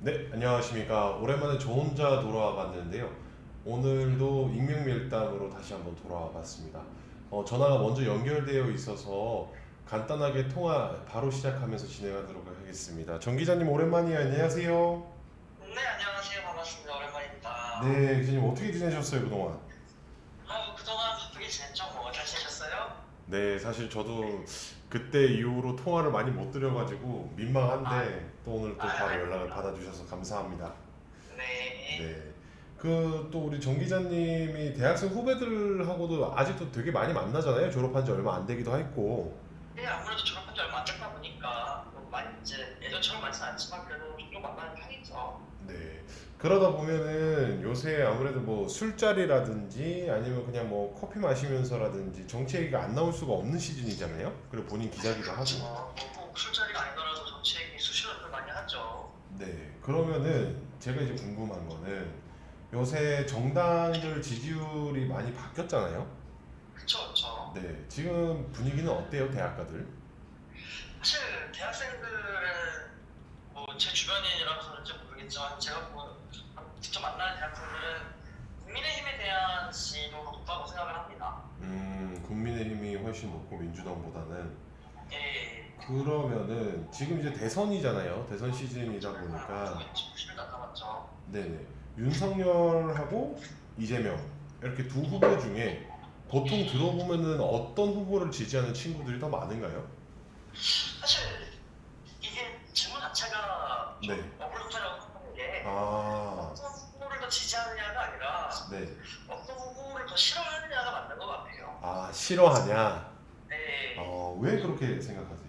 네, 안녕하십니까. 오랜만에 저 혼자 돌아와 봤는데요. 오늘도 익명밀담으로 다시 한번 돌아와 봤습니다. 어, 전화가 먼저 연결되어 있어서 간단하게 통화 바로 시작하면서 진행하도록 하겠습니다. 정 기자님 오랜만이에요. 안녕하세요. 네 안녕하세요 반갑습니다 오랜만입니다. 네, 기자님 어떻게 지내셨어요 그동안? 아유 그동안 바쁘게 지냈죠 뭐 잘 지내셨어요? 네, 사실 저도 그때 이후로 통화를 많이 못 드려가지고 민망한데 또 오늘 또 바로 연락을 받아주셔서 감사합니다. 네. 네. 그 또 우리 정 기자님이 대학생 후배들하고도 아직도 되게 많이 만나잖아요. 졸업한 지 얼마 안 되기도 했고. 네 아무래도 졸업한 지 얼마 안 됐다 보니까 뭐 많이 이제 예전처럼 많지는 않지만 그래도 종종 만나는 편이죠. 네. 그러다 보면은 요새 아무래도 뭐 술자리라든지 아니면 그냥 뭐 커피 마시면서라든지 정치 얘기가 안 나올 수가 없는 시즌이잖아요. 그리고 본인 기자기도 하고. 어, 뭐꼭 술자리가 아니더라도 정치 얘기 수시로 많이 하죠. 네. 그러면은 제가 이제 궁금한 거는 요새 정당들 지지율이 많이 바뀌었잖아요. 그쵸 그쵸. 네. 지금 분위기는 어때요, 대학가들? 사실 대학생들은 뭐 제 주변인이라서 그런지 모르겠지만 제가 뭐 직접 만나는 대학생들은 국민의힘에 대한 지도가 높다고 생각을 합니다. 음, 국민의힘이 훨씬 높고 민주당보다는 예. 그러면은 지금 이제 대선이잖아요. 대선 시즌이다 보니까 남았죠. 네네 윤석열하고 이재명 이렇게 두 후보 중에 보통 들어보면은 어떤 후보를 지지하는 친구들이 더 많은가요? 사실 네. 어불통이라고 하는 게 아, 어떤 후보를 더 지지하느냐가 아니라 네. 어떤 후보를 더 싫어하느냐가 맞는 것 같아요. 아 싫어하냐? 네. 어, 왜 그렇게 생각하세요?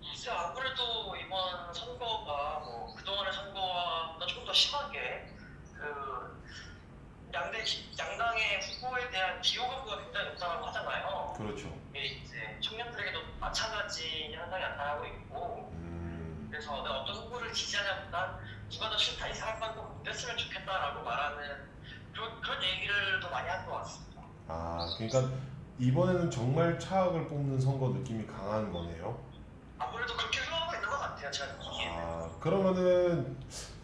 이제 아무래도 이번 선거가 뭐 그동안의 선거보다 조금 더 심하게 그 양대 양당의 후보에 대한 기호 각도가 굉장히 높다고 하잖아요. 그렇죠. 이게 이제 청년들에게도 마찬가지 현상이 나타나고 있고 음, 그래서 내가 어떤 후보를 지지하냐보다 누가 더 싫다 이 사람만 꼭 됐으면 좋겠다라고 말하는 그런, 그런 얘기를 더 많이 하는 것 같습니다. 아 그러니까 이번에는 정말 차악을 뽑는 선거 느낌이 강한 거네요. 아무래도 그렇게 흘러가고 있는 것 같아요. 제가 느끼기에는. 아 그러면은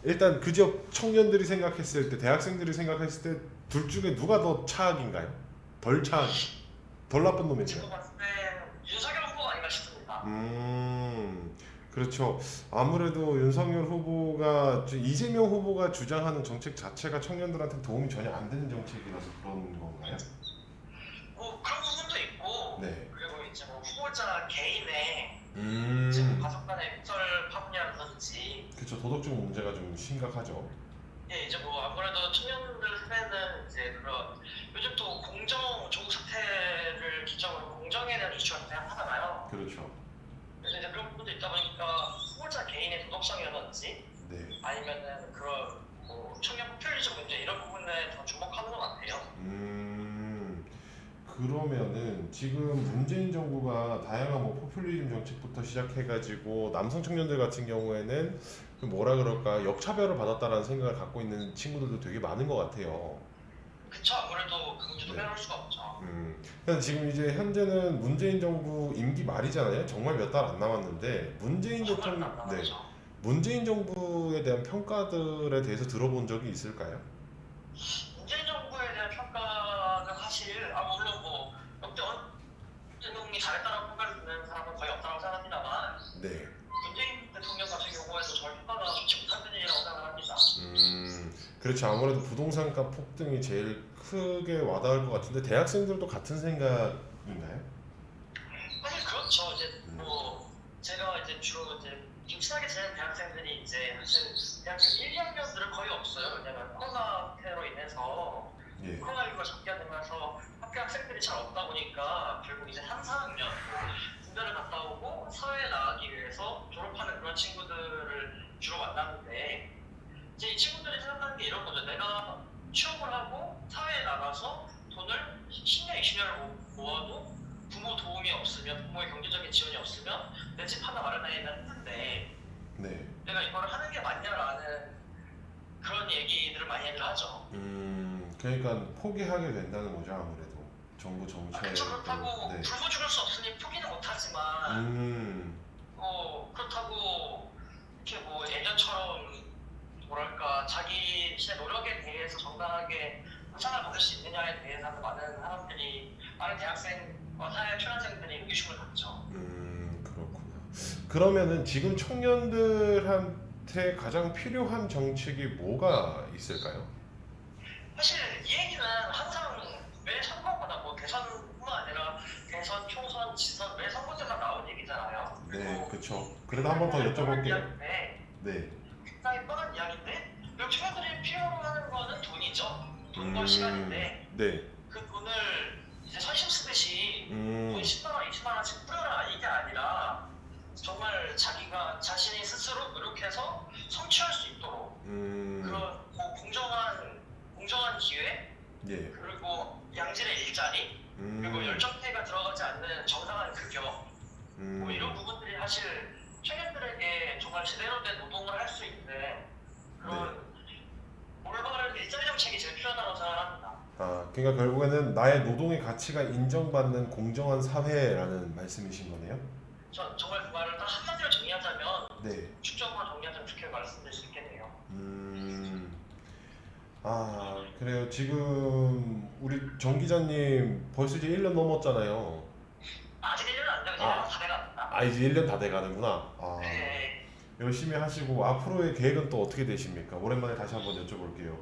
일단 그 지역 청년들이 생각했을 때 대학생들이 생각했을 때 둘 중에 누가 더 차악인가요? 덜 차악, 덜 나쁜 놈인가요? 제가 봤을 때 윤석열 후보가 아닌가 싶습니다. 음 그렇죠. 아무래도 윤석열 후보가 저 이재명 후보가 주장하는 정책 자체가 청년들한테 도움이 전혀 안 되는 정책이라서 그런 건가요? 뭐 그런 부분도 있고 네. 그리고 이제 뭐 후보자 개인의 지금 음 가족 간의 묵설 파문이라든지 그렇죠. 도덕적 문제가 좀 심각하죠. 예, 이제 뭐 아무래도 청년들 세대는 이제 그런 요즘 또 공정 조국 사태를 기점으로 공정에 대한 이슈가 굉장히 하잖아요. 그렇죠. 그래서 이제 그런 부분도 있다 보니까 후보자 개인의 도덕성이라든지 네. 아니면은 그런 뭐 청년 포퓰리즘 문제 이런 부분에 더 주목하는 것 같아요. 음 그러면은 지금 문재인 정부가 다양한 뭐 포퓰리즘 정책부터 시작해가지고 남성 청년들 같은 경우에는 그 뭐라 그럴까 역차별을 받았다라는 생각을 갖고 있는 친구들도 되게 많은 것 같아요. 그쵸 아무래도 그 문제도 네. 빼놓을 수가 없죠. 음, 그래서 지금 이제 현재는 문재인 정부 임기 말이잖아요. 정말 몇 달 안 남았는데 문재인 대통령, 네. 문재인 정부에 대한 평가들에 대해서 들어본 적이 있을까요? 문재인 정부에 대한 평가는 사실 아 물론 뭐 역대 원 평가를 듣는 사람은 거의 없다고 생각합니다만 네. 문재인 대통령 같은 경우에도 절 평가가 좋지 못한 편이라고 생각을 합니다. 음, 그렇죠. 아무래도 부동산가 폭등이 제일 크게 와닿을 것 같은데 대학생들도 같은 생각인가요? 사실 그렇죠. 이제 음. 뭐 제가 이제 주로 이제 좀 친하게 지내는 대학생들이 이제 사실 대학교 1, 2학년들은 거의 없어요. 왜냐면 코로나 사태로 인해서 예. 코로나19가 접견되면서 학교 학생들이 잘 없다 보니까 결국 이제 3, 4학년 뭐 군대를 갔다 오고 사회에 나가기 위해서 졸업하는 그런 친구들을 주로 만났는데 이제 이 친구들이 생각하는 게 이런 거죠. 내가 취업을 하고 사회에 나가서 돈을 10년, 20년을 모아도 부모 도움이 없으면 부모의 경제적인 지원이 없으면 내 집 하나 마련하기가 힘든데 네. 내가 이걸 하는 게 맞냐라는 그런 얘기들을 많이 얘기를 하죠. 음, 그러니까 포기하게 된다는 거죠, 아무래도. 정부 아, 정책에. 그쵸 그렇다고 네. 굶어 죽을 수 없으니 포기는 못하지만 음, 어 그렇다고 이렇게 뭐 예전처럼 뭐랄까 자기 노력에 대해서 정당하게 보상을 받을 수 있느냐에 대해서 많은 사람들이 많은 대학생과 사회 초년생들이 의구심을 갖죠. 음 그렇구나. 그러면은 지금 청년들한테 가장 필요한 정책이 뭐가 있을까요? 사실 이 얘기는 항상 매 선거마다 뭐 대선뿐만 아니라 대선, 총선, 지선 매 선거 때만 나온 얘기잖아요. 네, 그렇죠. 그래도 한 번 더 여쭤볼게요. 이야기인데, 네. 굉장히 뻔한 이야기인데 여기 청년들이 필요로 하는 거는 돈이죠. 돈과 음, 시간인데 네. 그 돈을 이제 선심 쓰듯이 음, 돈 10만 원, 20만 원씩 뿌려라 이게 아니라 정말 자기가 자신이 스스로 노력해서 성취할 수 있도록 음, 그런 고- 공정한 기회 예. 그리고 양질의 일자리 음, 그리고 열정페이가 들어가지 않는 정당한 급여 음, 뭐 이런 부분들이 사실 청년들에게 정말 제대로 된 노동을 할 수 있는 그런 네. 올바른 일자리 정책이 제일 필요하다고 생각합니다. 아, 그러니까 결국에는 나의 노동의 가치가 인정받는 공정한 사회라는 말씀이신 거네요. 전 정말 그 말을 딱 한마디로 정리하자면 네. 축적 아, 그래요. 지금 우리 정 기자님 벌써 이제 1년 넘었잖아요. 아직 1년은 안 되고 이제 아. 아, 이제 1년 다 돼가는구나. 아, 네. 열심히 하시고 앞으로의 계획은 또 어떻게 되십니까? 오랜만에 다시 한번 여쭤볼게요.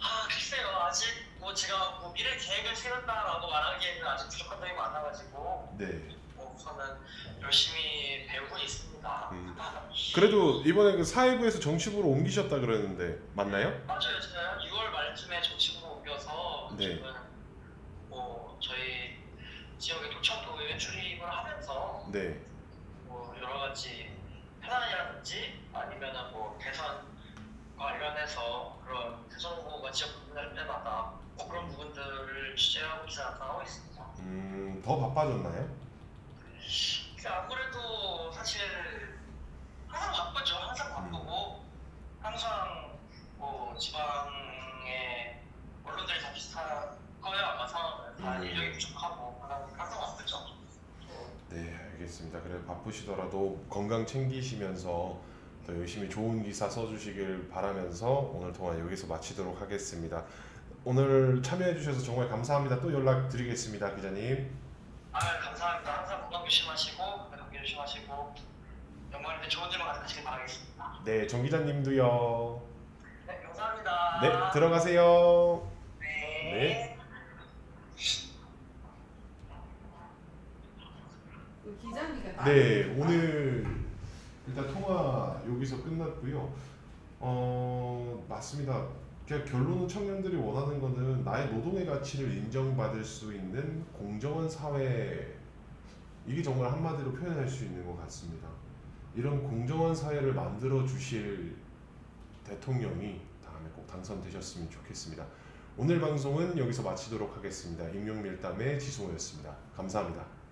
아 글쎄요 아직 뭐 제가 뭐 미래 계획을 세운다라고 말하기에는 아직 부족한 점이 많아가지고 네. 뭐 우선은 열심히 배우고 있습니다. 음. 그래도 이번에 그 사회부에서 정치부로 옮기셨다 그러는데 맞나요? 맞아요 제가 6월 말쯤에 정치부로 옮겨서 네. 지금 뭐 저희 지역의 도청도에 출입을 하면서 네. 뭐 여러 가지 현안이라든지 아니면은 뭐 대선 관련해서 그런 대선 후보가 지역 방문할 때마다 뭐 그런 부분들을 취재하고 기사 나타나고 있습니다. 음, 더 바빠졌나요? 그 아무래도 사실 항상 바쁘죠. 항상 바쁘고 항상 뭐 지방의 언론들이 다 비슷한 거예요. 아마 상황은 다 음. 인력이 부족하고 항상 항상 바쁘죠. 네, 알겠습니다. 그래 바쁘시더라도 건강 챙기시면서 더 열심히 좋은 기사 써주시길 바라면서 오늘 통화 여기서 마치도록 하겠습니다. 오늘 참여해 주셔서 정말 감사합니다. 또 연락 드리겠습니다, 기자님. 아 감사합니다. 항상 건강 조심하시고 감기 조심하시고 영광인데 좋은 일만 가득하시길 바라겠습니다. 네, 정 기자님도요. 네 감사합니다. 네, 들어가세요. 네. 네. 그 네, 오늘 일단 통화 여기서 끝났고요. 어, 맞습니다. 그냥 결론은 청년들이 원하는 거는 나의 노동의 가치를 인정받을 수 있는 공정한 사회 이게 정말 한마디로 표현할 수 있는 것 같습니다. 이런 공정한 사회를 만들어 주실 대통령이 다음에 꼭 당선되셨으면 좋겠습니다. 오늘 방송은 여기서 마치도록 하겠습니다. 임용밀담의 지송호였습니다. 감사합니다.